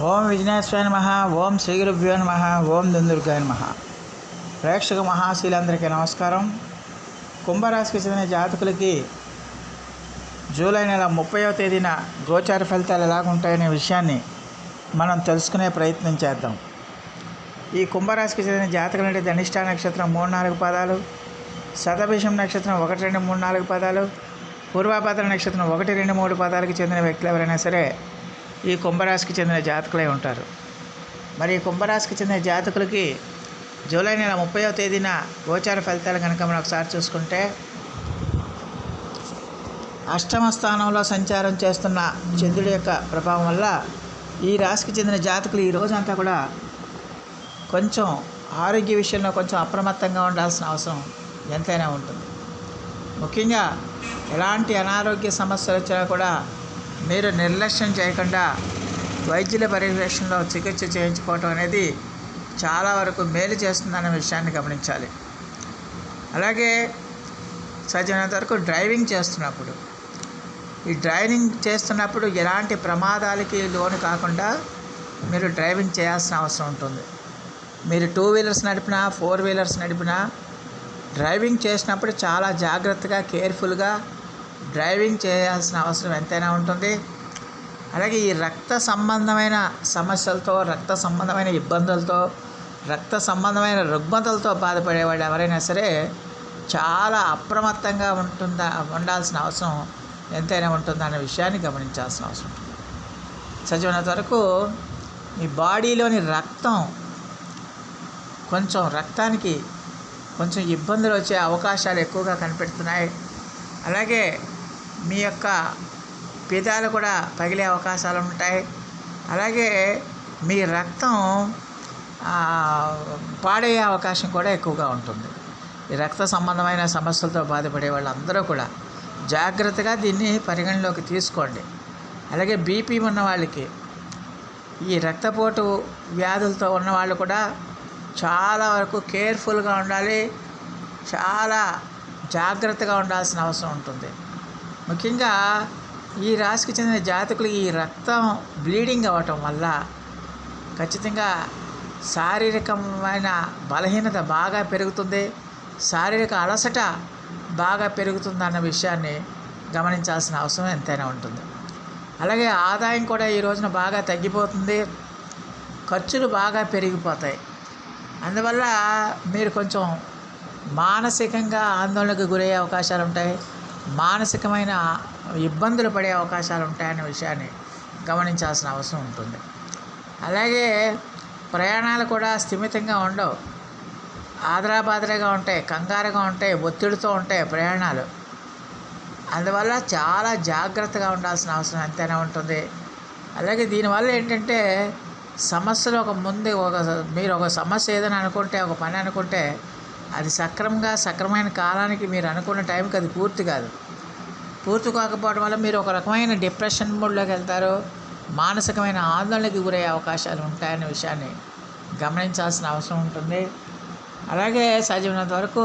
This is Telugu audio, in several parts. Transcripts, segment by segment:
ఓం విఘ్నేశ్వరాయ నమ ఓం శ్రీ గురుభ్యో నమ ఓం దుందుర్గాయ నమ. ప్రేక్షక మహాశీలందరికీ నమస్కారం. కుంభరాశికి చెందిన జాతకులకి జూలై నెల ముప్పైవ తేదీన గోచార ఫలితాలు ఎలాగుంటాయనే విషయాన్ని మనం తెలుసుకునే ప్రయత్నం చేద్దాం. ఈ కుంభరాశికి చెందిన జాతకులు అంటే ధనిష్ట నక్షత్రం మూడు నాలుగు పదాలు శతభిషం నక్షత్రం ఒకటి రెండు మూడు నాలుగు పదాలు పూర్వాభద్ర నక్షత్రం ఒకటి రెండు మూడు పదాలకు చెందిన వ్యక్తులు ఎవరైనా సరే ఈ కుంభరాశికి చెందిన జాతకులై ఉంటారు. మరి ఈ కుంభరాశికి చెందిన జాతకులకి జూలై నెల ముప్పైవ తేదీన గోచార ఫలితాలు కనుక మనం ఒకసారి చూసుకుంటే అష్టమ స్థానంలో సంచారం చేస్తున్న చంద్రుడి యొక్క ప్రభావం వల్ల ఈ రాశికి చెందిన జాతకులు ఈ రోజంతా కూడా కొంచెం ఆరోగ్య విషయంలో కొంచెం అప్రమత్తంగా ఉండాల్సిన అవసరం ఎంతైనా ఉంటుంది. ముఖ్యంగా ఎలాంటి అనారోగ్య సమస్యలు వచ్చినా కూడా మీరు నిర్లక్ష్యం చేయకుండా వైద్యుల పర్యవేక్షణలో చికిత్స చేయించుకోవటం అనేది చాలా వరకు మేలు చేస్తుందన్న విషయాన్ని గమనించాలి. అలాగే సాధ్యమైనంత వరకు డ్రైవింగ్ చేస్తున్నప్పుడు ఈ డ్రైవింగ్ చేస్తున్నప్పుడు ఎలాంటి ప్రమాదాలకి లోను కాకుండా మీరు డ్రైవింగ్ చేయాల్సిన అవసరం ఉంటుంది. మీరు టూ వీలర్స్ నడిపినా ఫోర్ వీలర్స్ నడిపినా డ్రైవింగ్ చేసినప్పుడు చాలా జాగ్రత్తగా కేర్ఫుల్గా డ్రైవింగ్ చేయాల్సిన అవసరం ఎంతైనా ఉంటుంది. అలాగే ఈ రక్త సంబంధమైన సమస్యలతో రక్త సంబంధమైన ఇబ్బందులతో రక్త సంబంధమైన రుగ్మతలతో బాధపడేవాడు ఎవరైనా సరే చాలా అప్రమత్తంగా ఉంటుందా ఉండాల్సిన అవసరం ఎంతైనా ఉంటుందన్న విషయాన్ని గమనించాల్సిన అవసరం ఉంటుంది. సజీవనంత వరకు మీ బాడీలోని రక్తం కొంచెం రక్తానికి కొంచెం ఇబ్బందులు వచ్చే అవకాశాలు ఎక్కువగా కనిపెడుతున్నాయి. అలాగే మీ యొక్క పిదాలు కూడా పగిలే అవకాశాలు ఉంటాయి అలాగే మీ రక్తం పాడయ్యే అవకాశం కూడా ఎక్కువగా ఉంటుంది. ఈ రక్త సంబంధమైన సమస్యలతో బాధపడే వాళ్ళందరూ కూడా జాగ్రత్తగా దీన్ని పరిగణలోకి తీసుకోండి. అలాగే బీపీ ఉన్న వాళ్ళకి ఈ రక్తపోటు వ్యాధులతో ఉన్న వాళ్ళు కూడా చాలా వరకు కేర్ఫుల్గా ఉండాలి. చాలా జాగ్రత్తగా ఉండాల్సిన అవసరం ఉంటుంది. ముఖ్యంగా ఈ రాశికి చెందిన జాతకులు ఈ రక్తం బ్లీడింగ్ అవ్వటం వల్ల ఖచ్చితంగా శారీరకమైన బలహీనత బాగా పెరుగుతుంది. శారీరక అలసట బాగా పెరుగుతుంది అన్న విషయాన్ని గమనించాల్సిన అవసరం ఎంతైనా ఉంటుంది. అలాగే ఆదాయం కూడా ఈ రోజున బాగా తగ్గిపోతుంది. ఖర్చులు బాగా పెరిగిపోతాయి. అందువల్ల మీరు కొంచెం మానసికంగా ఆందోళనకు గురయ్యే అవకాశాలు ఉంటాయి మానసికమైన ఇబ్బందులు పడే అవకాశాలు ఉంటాయనే విషయాన్ని గమనించాల్సిన అవసరం ఉంటుంది. అలాగే ప్రయాణాలు కూడా స్థిమితంగా ఉండవు. ఆదరాబాదరాగా ఉంటాయి కంగారుగా ఉంటాయి ఒత్తిడితో ఉంటాయి ప్రయాణాలు. అందువల్ల చాలా జాగ్రత్తగా ఉండాల్సిన అవసరం ఎంతైనా ఉంటుంది. అలాగే దీనివల్ల ఏంటంటే సమస్యలు ఒక ముందు ఒక మీరు ఒక సమస్య ఏదైనా అనుకుంటే ఒక పని అనుకుంటే అది సక్రమంగా సక్రమైన కాలానికి మీరు అనుకున్న టైంకి అది పూర్తి కాదు. పూర్తి కాకపోవడం వల్ల మీరు ఒక రకమైన డిప్రెషన్ మూడ్లోకి వెళ్తారు మానసికమైన ఆందోళనకి గురయ్యే అవకాశాలు ఉంటాయనే విషయాన్ని గమనించాల్సిన అవసరం ఉంటుంది. అలాగే సజీవనంత వరకు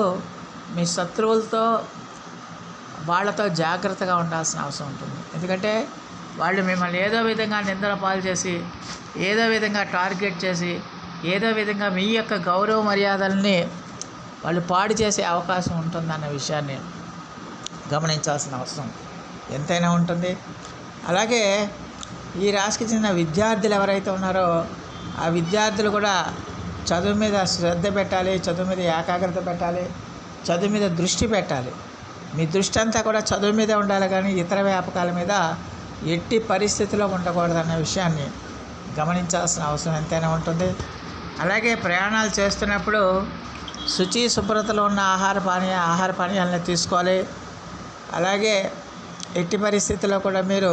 మీ శత్రువులతో వాళ్ళతో జాగ్రత్తగా ఉండాల్సిన అవసరం ఉంటుంది. ఎందుకంటే వాళ్ళు మిమ్మల్ని ఏదో విధంగా నిందల పాలు చేసి ఏదో విధంగా టార్గెట్ చేసి ఏదో విధంగా మీ యొక్క గౌరవ మర్యాదల్ని వాళ్ళు పాడు చేసే అవకాశం ఉంటుందన్న విషయాన్ని గమనించాల్సిన అవసరం. ఎంతైనా ఉంటుంది. అలాగే ఈ రాశికి చెందిన విద్యార్థులు ఎవరైతే ఉన్నారో ఆ విద్యార్థులు కూడా చదువు మీద శ్రద్ధ పెట్టాలి చదువు మీద ఏకాగ్రత పెట్టాలి చదువు మీద దృష్టి పెట్టాలి. మీ దృష్టి అంతా కూడా చదువు మీదే ఉండాలి కానీ ఇతర వ్యాపకాల మీద ఎట్టి పరిస్థితిలో ఉండకూడదన్న విషయాన్ని గమనించాల్సిన అవసరం ఎంతైనా ఉంటుంది. అలాగే ప్రయాణాలు చేస్తున్నప్పుడు శుచి శుభ్రతలో ఉన్న ఆహార పానీయ ఆహార పానీయాలను తీసుకోవాలి. అలాగే ఎట్టి పరిస్థితుల్లో కూడా మీరు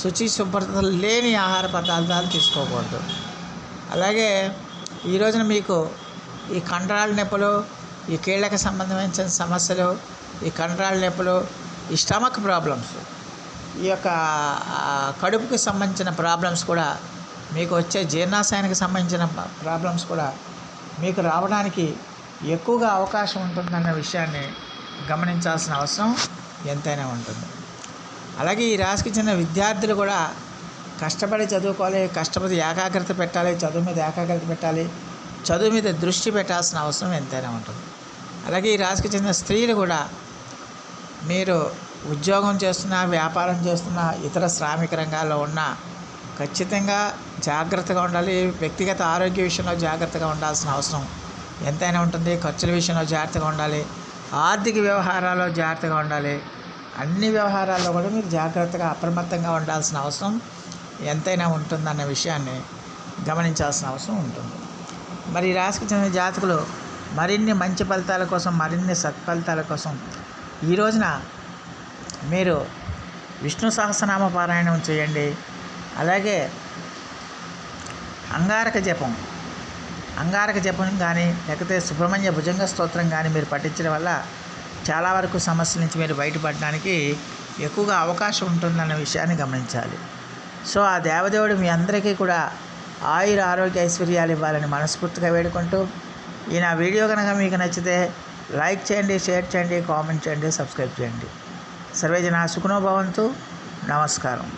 శుచి శుభ్రత లేని ఆహార పదార్థాలు తీసుకోకూడదు. అలాగే ఈ రోజున మీకు ఈ కండరాల నొప్పులు ఈ కీళ్ళకి సంబంధించిన సమస్యలు ఈ కండరాల నొప్పులు ఈ స్టమక్ ప్రాబ్లమ్స్ ఈ యొక్క కడుపుకి సంబంధించిన ప్రాబ్లమ్స్ కూడా మీకు వచ్చే జీర్ణాశయానికి సంబంధించిన ప్రాబ్లమ్స్ కూడా మీకు రావడానికి ఎక్కువగా అవకాశం ఉంటుందన్న విషయాన్ని గమనించాల్సిన అవసరం ఎంతైనా ఉంటుంది. అలాగే ఈ రాశికి చెందిన విద్యార్థులు కూడా కష్టపడి చదువుకోవాలి కష్టపడి ఏకాగ్రత పెట్టాలి చదువు మీద ఏకాగ్రత పెట్టాలి చదువు మీద దృష్టి పెట్టాల్సిన అవసరం ఎంతైనా ఉంటుంది. అలాగే ఈ రాశికి చెందిన స్త్రీలు కూడా మీరు ఉద్యోగం చేస్తున్నా వ్యాపారం చేస్తున్నా ఇతర శ్రామిక రంగాల్లో ఉన్న ఖచ్చితంగా జాగ్రత్తగా ఉండాలి వ్యక్తిగత ఆరోగ్య విషయంలో జాగ్రత్తగా ఉండాల్సిన అవసరం ఎంతైనా ఉంటుంది ఖర్చుల విషయంలో జాగ్రత్తగా ఉండాలి ఆర్థిక వ్యవహారాల్లో జాగ్రత్తగా ఉండాలి. అన్ని వ్యవహారాల్లో కూడా మీరు జాగ్రత్తగా అప్రమత్తంగా ఉండాల్సిన అవసరం ఎంతైనా ఉంటుందన్న విషయాన్ని గమనించాల్సిన అవసరం ఉంటుంది. మరి ఈ రాశికి చెందిన జాతకులు మరిన్ని మంచి ఫలితాల కోసం మరిన్ని సత్ఫలితాల కోసం ఈ రోజున మీరు విష్ణు సహస్రనామ పారాయణం చేయండి. అలాగే అంగారక జపం అంగారక జపం కానీ లేకపోతే సుబ్రహ్మణ్య భుజంగ స్తోత్రం కానీ మీరు పఠించడం వల్ల చాలా వరకు సమస్యల నుంచి మీరు బయటపడడానికి ఎక్కువగా అవకాశం ఉంటుందన్న విషయాన్ని గమనించాలి. సో ఆ దేవదేవుడు మీ అందరికీ కూడా ఆయుర ఆరోగ్య ఐశ్వర్యాలు ఇవ్వాలని మనస్ఫూర్తిగా వేడుకుంటూ ఈ నా వీడియో కనుక మీకు నచ్చితే లైక్ చేయండి షేర్ చేయండి కామెంట్ చేయండి సబ్స్క్రైబ్ చేయండి. సర్వేజన సుఖనో భవంతు. నమస్కారం.